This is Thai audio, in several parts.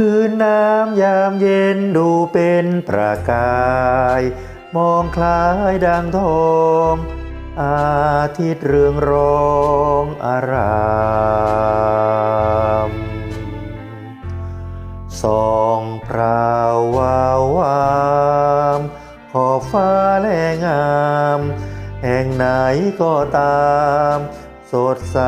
พื้นน้ำยามเย็นดูเป็นประกาย มองคล้ายดังทอง อาทิตย์เรืองรองอารามส่องพราวาววามขอบฟ้าแลงาม แห่งไหนก็ตาม สดใส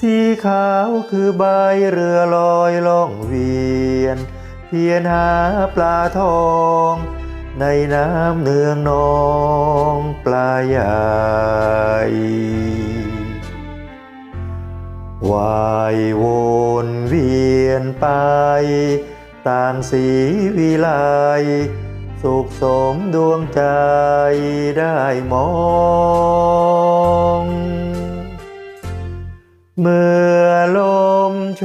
สีขาวคือใบเรือลอยล่องเวียน เพียรหาปลาทอง ในน้ำเนืองนองปลาใหญ่วายวนเวียนไป ต่างสีวิไลสุขสมดวงใจได้มอง เมื่อลมโช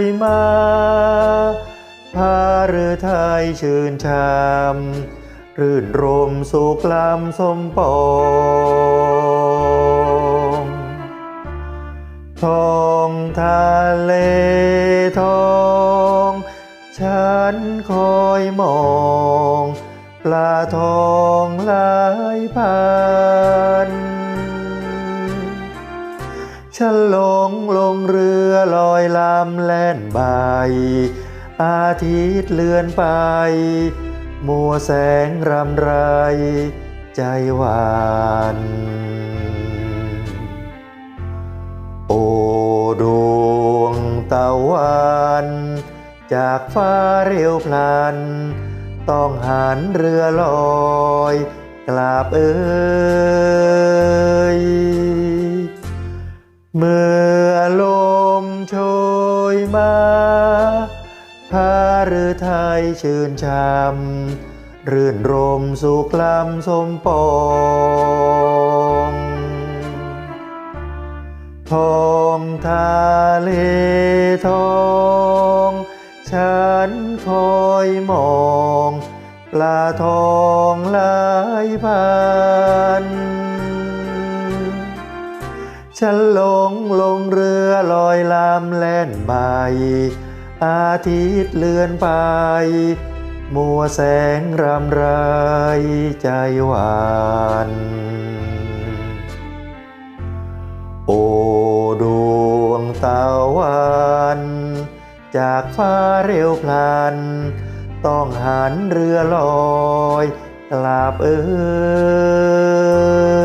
ยมาพาเรือไทยชื่นชามรื่นรมสุขลำสมปองทองทะเลทองฉันคอยมอง ปลาทองลายพัน ฉันหลงลงเรือลอยลำแล่นใบ อาทิตย์เลื่อนไป มัวแสงรำไร ใจหวาน โอดวงตะวันจากฟ้าเร็วพลัน ต้องหันเรือลอย กลับเอ่ย เมื่อลมโชยมาพาเรือไทยชื่นชมรื่นรมสุขลำสมปองทองทะเลทอง ฉันคอยมองปลาทองหลายพัน ฉันหลงลงเรือลอยลำแล่นใบอาทิตย์เลื่อนไป มัวแสงรำไรใจหวาน โอดวงตะวันจากฟ้าเร็วพลัน ต้องหันเรือลอยกลับเอ่ย